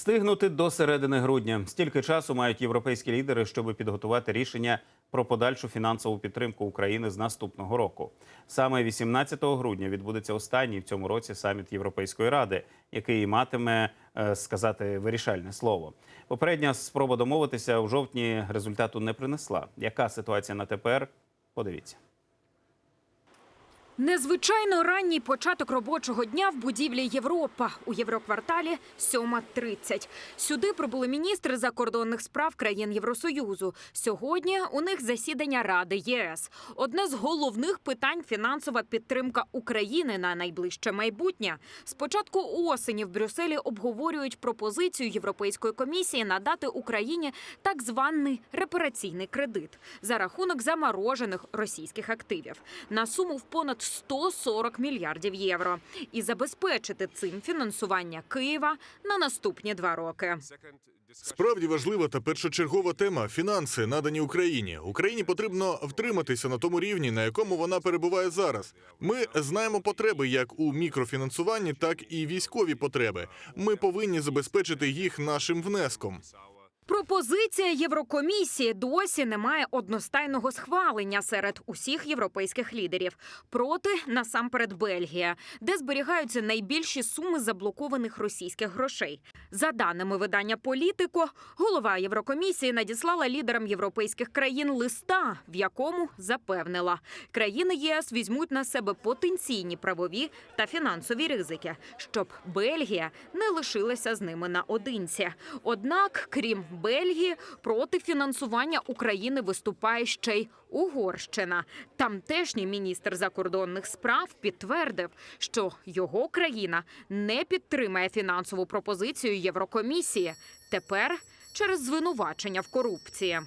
Встигнути до середини грудня. Стільки часу мають європейські лідери, щоб підготувати рішення про подальшу фінансову підтримку України з наступного року. Саме 18 грудня відбудеться останній в цьому році саміт Європейської ради, який матиме е, сказати вирішальне слово. Попередня спроба домовитися у жовтні результату не принесла. Яка ситуація на тепер? Подивіться. Незвичайно ранній початок робочого дня в будівлі Європа у Єврокварталі 7.30. Сюди прибули міністри закордонних справ країн Євросоюзу. Сьогодні у них засідання Ради ЄС. Одне з головних питань фінансова підтримка України на найближче майбутнє. З початку осені в Брюсселі обговорюють пропозицію Європейської комісії надати Україні так званий репараційний кредит за рахунок заморожених російських активів на суму в понад 140 мільярдів євро і забезпечити цим фінансування Києва на наступні два роки. Справді важлива та першочергова тема фінанси, надані Україні. Україні потрібно втриматися на тому рівні, на якому вона перебуває зараз. Ми знаємо потреби як у мікрофінансуванні, так і військові потреби. Ми повинні забезпечити їх нашим внеском. Пропозиція Єврокомісії досі не має одностайного схвалення серед усіх європейських лідерів. Проти насамперед Бельгія, де зберігаються найбільші суми заблокованих російських грошей. За даними видання Політико, голова Єврокомісії надіслала лідерам європейських країн листа, в якому запевнила, країни ЄС візьмуть на себе потенційні правові та фінансові ризики, щоб Бельгія не лишилася з ними наодинці. Однак, крім Бельгії, проти фінансування України виступає ще й Угорщина. Тамтешній міністр закордонних справ підтвердив, що його країна не підтримає фінансову пропозицію Єврокомісії. Тепер через звинувачення в корупції.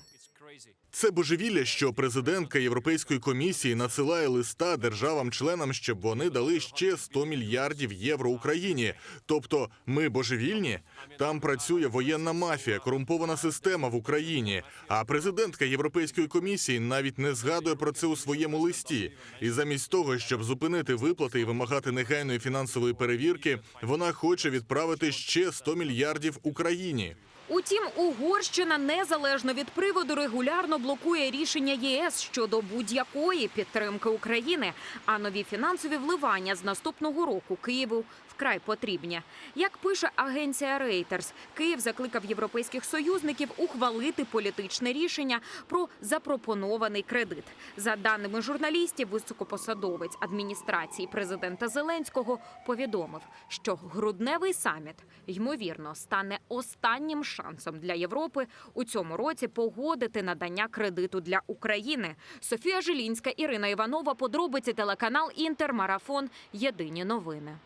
Це божевілля, що президентка Європейської комісії надсилає листа державам-членам, щоб вони дали ще 100 мільярдів євро Україні. Тобто, ми божевільні. Там працює воєнна мафія, корумпована система в Україні. А президентка Європейської комісії навіть не згадує про це у своєму листі. І замість того, щоб зупинити виплати і вимагати негайної фінансової перевірки, вона хоче відправити ще 100 мільярдів Україні. Утім, Угорщина незалежно від приводу регулярно блокує рішення ЄС щодо будь-якої підтримки України. А нові фінансові вливання з наступного року Києву вкрай потрібні. Як пише агенція Reuters, Київ закликав європейських союзників ухвалити політичне рішення про запропонований кредит. За даними журналістів, високопосадовець адміністрації президента Зеленського повідомив, що грудневий саміт ймовірно стане останнім шансом для Європи у цьому році погодити надання кредиту для України. Софія Жилінська, Ірина Іванова. Подробиці телеканал Інтер. Марафон. Єдині новини.